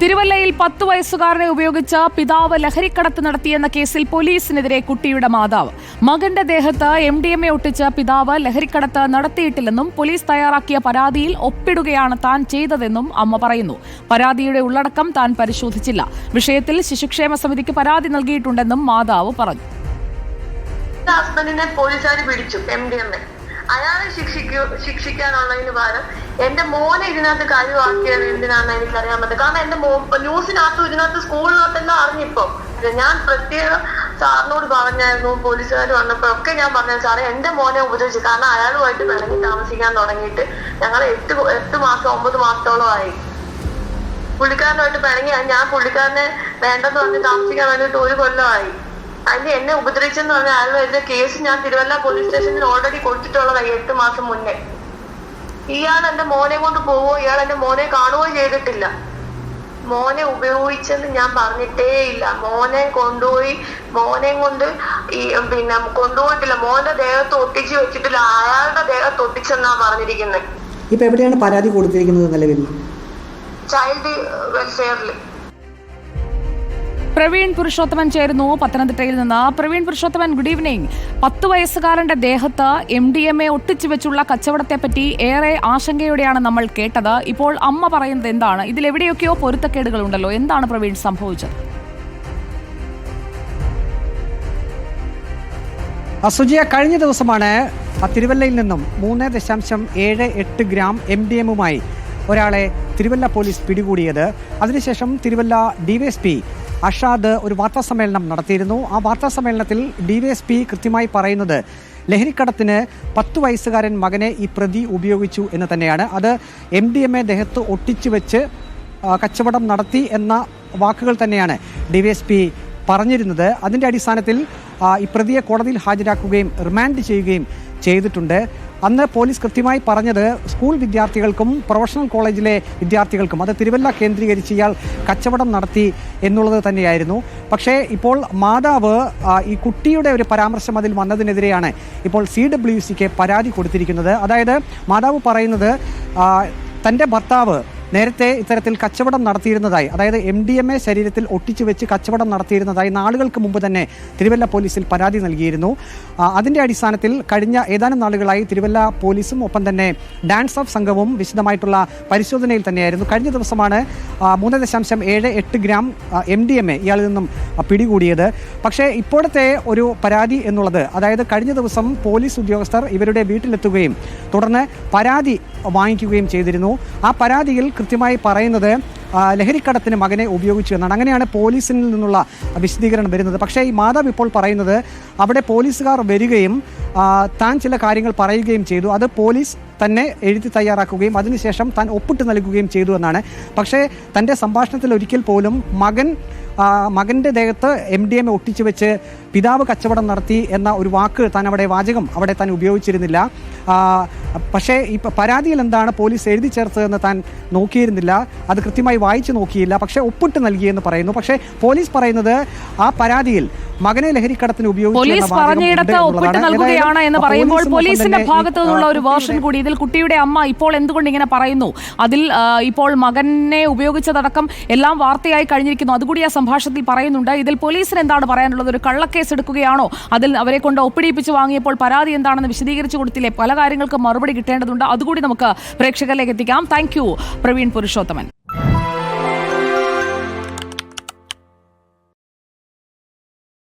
തിരുവല്ലയിൽ പത്ത് വയസ്സുകാരനെ ഉപയോഗിച്ച് പിതാവ് ലഹരിക്കടത്ത് നടത്തിയെന്ന കേസിൽ പോലീസിനെതിരെ കുട്ടിയുടെ മാതാവ്. മകന്റെ ദേഹത്ത് എം ഡി എം എ ഒട്ടിച്ച് പിതാവ് ലഹരിക്കടത്ത് നടത്തിയിട്ടില്ലെന്നും പോലീസ് തയ്യാറാക്കിയ പരാതിയിൽ ഒപ്പിടുകയാണ് താൻ ചെയ്തതെന്നും അമ്മ പറയുന്നു. പരാതിയുടെ ഉള്ളടക്കം താൻ പരിശോധിച്ചില്ല. വിഷയത്തിൽ ശിശുക്ഷേമ സമിതിക്ക് പരാതി നൽകിയിട്ടുണ്ടെന്നും മാതാവ് പറഞ്ഞു. പോലീസുകാർ പിടിച്ചു എം ഡി എം എ. അയാളെ ശിക്ഷിക്കൂ ശിക്ഷിക്കാനുള്ളതിന് പകരം എന്റെ മോനെ ഇതിനകത്ത് കഴിവാക്കിയത് എന്തിനാണെന്ന് എനിക്കറിയാൻ പറ്റും കാരണം എന്റെ മോ ന്യൂസിനകത്തും ഇതിനകത്ത് സ്കൂളിനകത്തെല്ലാം അറിഞ്ഞിപ്പോ. ഞാൻ പ്രത്യേകം സാറിനോട് പറഞ്ഞായിരുന്നു പോലീസുകാർ വന്നപ്പോ ഒക്കെ ഞാൻ പറഞ്ഞു സാറേ എന്റെ മോനെ ഉപദ്രവിച്ചു കാരണം അയാളുമായിട്ട് പിണങ്ങി താമസിക്കാൻ തുടങ്ങിയിട്ട് ഞങ്ങൾ എട്ട് എട്ട് മാസം ഒമ്പത് മാസത്തോളമായി പുള്ളിക്കാരനുമായിട്ട് പിണങ്ങി ഞാൻ പുള്ളിക്കാരനെ വേണ്ടെന്ന് പറഞ്ഞ് താമസിക്കാൻ വേണ്ടിയിട്ട് ഒരു കൊല്ലമായി അതിന് എന്നെ ഉപദ്രവിച്ചെന്ന് പറഞ്ഞ അയാളുടെ കേസ് ഞാൻ തിരുവല്ല പോലീസ് സ്റ്റേഷനിൽ ഓൾറെഡി കൊടുത്തിട്ടുള്ളതായി എട്ട് മാസം മുന്നേ. ഇയാൾ എന്റെ മോനെ കൊണ്ട് പോവോ? ഇയാൾ എന്റെ മോനെ കാണുകയോ ചെയ്തിട്ടില്ല. മോനെ ഉപയോഗിച്ചെന്ന് ഞാൻ പറഞ്ഞിട്ടേ ഇല്ല മോനെ കൊണ്ടുപോയി മോനെ കൊണ്ട് ഈ പിന്നെ കൊണ്ടുപോയിട്ടില്ല. മോന്റെ ദേഹത്ത് ഒട്ടിച്ച് വെച്ചിട്ടില്ല. അയാളുടെ ദേഹത്ത് ഒട്ടിച്ചെന്നാ പറഞ്ഞിരിക്കുന്നത് ഇപ്പൊ എവിടെയാണ് പരാതി കൊടുത്തിരിക്കുന്നത് നിലവിൽ? ചൈൽഡ് വെൽഫെയറിൽ പ്രവീൺ പുരുഷോത്തമൻ ചേരുന്നു പത്തനംതിട്ടയിൽ നിന്ന്. പ്രവീൺ പുരുഷോത്തമൻ ഗുഡ് ഈവനിങ് പത്ത് വയസ്സുകാരന്റെ ദേഹത്ത് എം ഡി എം എ ഒട്ടിച്ചു വെച്ചുള്ള കച്ചവടത്തെ പറ്റി ഏറെ ആശങ്കയോടെയാണ് നമ്മൾ കേട്ടത്. ഇപ്പോൾ അമ്മ പറയുന്നത് എന്താണ്? ഇതിൽ എവിടെയൊക്കെയോ പൊരുത്തക്കേടുകൾ ഉണ്ടല്ലോ എന്താണ് പ്രവീൺ സംഭവിച്ചത്? അസുജിയ കഴിഞ്ഞ ദിവസമാണ് തിരുവല്ലയിൽ നിന്നും മൂന്ന് ദശാംശം ഏഴ് എട്ട് ഗ്രാം എം ഡി എമ്മുമായി ഒരാളെ തിരുവല്ല പോലീസ് പിടികൂടിയത്. അതിനുശേഷം തിരുവല്ല ഡിവൈഎസ്പി അഷാദ് ഒരു വാർത്താ സമ്മേളനം നടത്തിയിരുന്നു. ആ വാർത്താ സമ്മേളനത്തിൽ ഡിവൈഎസ്പി കൃത്യമായി പറയുന്നത് ലഹരിക്കടത്തിന് പത്ത് വയസ്സുകാരൻ മകനെ ഈ പ്രതി ഉപയോഗിച്ചു എന്ന് തന്നെയാണ്. അത് എം ഡി എം എ ദേഹത്ത് ഒട്ടിച്ചു വെച്ച് കച്ചവടം നടത്തി എന്ന വാക്കുകൾ തന്നെയാണ് ഡി വി എസ് പി പറഞ്ഞിരുന്നത്. അതിന്റെ അടിസ്ഥാനത്തിൽ ഈ പ്രതിയെ കോടതിയിൽ ഹാജരാക്കുകയും റിമാൻഡ് ചെയ്യുകയും ചെയ്തിട്ടുണ്ട്. അന്ന് പോലീസ് കൃത്യമായി പറഞ്ഞത് സ്കൂൾ വിദ്യാർത്ഥികൾക്കും പ്രൊഫഷണൽ കോളേജിലെ വിദ്യാർത്ഥികൾക്കും അത് തിരുവല്ല കേന്ദ്രീകരിച്ച് ഇയാൾ കച്ചവടം നടത്തി എന്നുള്ളത് തന്നെയായിരുന്നു. പക്ഷേ ഇപ്പോൾ മാതാവ് ഈ കുട്ടിയുടെ ഒരു പരാമർശം അതിൽ വന്നതിനെതിരെയാണ് ഇപ്പോൾ സി ഡബ്ല്യു സിക്ക് പരാതി കൊടുത്തിരിക്കുന്നത്. അതായത് മാതാവ് പറയുന്നത് തന്റെ ഭർത്താവ് നേരത്തെ ഇത്തരത്തിൽ കച്ചവടം നടത്തിയിരുന്നതായി അതായത് എം ഡി എം എ ശരീരത്തിൽ ഒട്ടിച്ചു വെച്ച് കച്ചവടം നടത്തിയിരുന്നതായി നാളുകൾക്ക് മുമ്പ് തന്നെ തിരുവല്ല പോലീസിൽ പരാതി നൽകിയിരുന്നു. അതിന്റെ അടിസ്ഥാനത്തിൽ കഴിഞ്ഞ ഏതാനും നാളുകളായി തിരുവല്ല പോലീസും ഒപ്പം തന്നെ ഡാൻസ് ഓഫ് സംഘവും വിശദമായിട്ടുള്ള പരിശോധനയിൽ തന്നെയായിരുന്നു. കഴിഞ്ഞ ദിവസമാണ് മൂന്ന് ദശാംശം ഏഴ് എട്ട് gram M D M A ഇയാളിൽ നിന്നും പിടികൂടിയത്. പക്ഷേ ഇപ്പോഴത്തെ ഒരു പരാതി എന്നുള്ളത് അതായത് കഴിഞ്ഞ ദിവസം പോലീസ് ഉദ്യോഗസ്ഥർ ഇവരുടെ വീട്ടിലെത്തുകയും തുടർന്ന് പരാതി വാങ്ങിക്കുകയും ചെയ്തിരുന്നു. ആ പരാതിയിൽ കൃത്യമായി പറയുന്നത് ലഹരിക്കടത്തിന് മകനെ ഉപയോഗിച്ചു എന്നാണ് അങ്ങനെയാണ് പോലീസിൽ നിന്നുള്ള വിശദീകരണം വരുന്നത്. പക്ഷേ ഈ മാതാവ് ഇപ്പോൾ പറയുന്നത് അവിടെ പോലീസുകാർ വരികയും താൻ ചില കാര്യങ്ങൾ പറയുകയും ചെയ്തു. അത് പോലീസ് തന്നെ എഴുതി തയ്യാറാക്കുകയും അതിനുശേഷം താൻ ഒപ്പിട്ട് നൽകുകയും ചെയ്തു എന്നാണ്. പക്ഷേ തന്റെ സംഭാഷണത്തിൽ ഒരിക്കൽ പോലും മകൻ മകന്റെ ദേഹത്ത് എം ഡി എം ഒട്ടിച്ചു വെച്ച് പിതാവ് കച്ചവടം നടത്തി എന്ന ഒരു വാക്ക് താൻ അവിടെ വാചകം അവിടെ താൻ ഉപയോഗിച്ചിരുന്നില്ല. പക്ഷേ ഈ പരാതിയിൽ എന്താണ് പോലീസ് എഴുതി ചേർത്തതെന്ന് താൻ നോക്കിയിരുന്നില്ല. അത് കൃത്യമായി വായിച്ചു നോക്കിയില്ല. പക്ഷേ ഒപ്പിട്ട് നൽകിയെന്ന് പറയുന്നു. പക്ഷേ പോലീസ് പറയുന്നത് ആ പരാതിയിൽ മകനെ ലഹരിക്കടത്തിന് പോലീസ് ഒപ്പിട്ട്. നൽകുകയാണ് എന്ന് പറയുമ്പോൾ പോലീസിന്റെ തന്നെ ഭാഗത്തു നിന്നുള്ള ഒരു വേർഷൻ കൂടി. ഇതിൽ കുട്ടിയുടെ അമ്മ ഇപ്പോൾ എന്തുകൊണ്ട് ഇങ്ങനെ പറയുന്നു? അതിൽ ഇപ്പോൾ മകനെ ഉപയോഗിച്ചതടക്കം എല്ലാം വാർത്തയായി കഴിഞ്ഞിരിക്കുന്നു. അതുകൂടി ആ സംഭാഷണത്തിൽ പറയുന്നുണ്ട്. ഇതിൽ പോലീസിന് എന്താണ് പറയാനുള്ളത്? ഒരു കള്ളക്കേസ് എടുക്കുകയാണോ? അതിൽ അവരെ കൊണ്ട് ഒപ്പിടിപ്പിച്ച് വാങ്ങിയപ്പോൾ പരാതി എന്താണെന്ന് വിശദീകരിച്ചു കൊടുത്തില്ലേ? പല കാര്യങ്ങൾക്കും മറുപടി കിട്ടേണ്ടതുണ്ട്. അതുകൂടി നമുക്ക് പ്രേക്ഷകരിലേക്ക് എത്തിക്കാം. താങ്ക് പ്രവീൺ പുരുഷോത്തമൻ.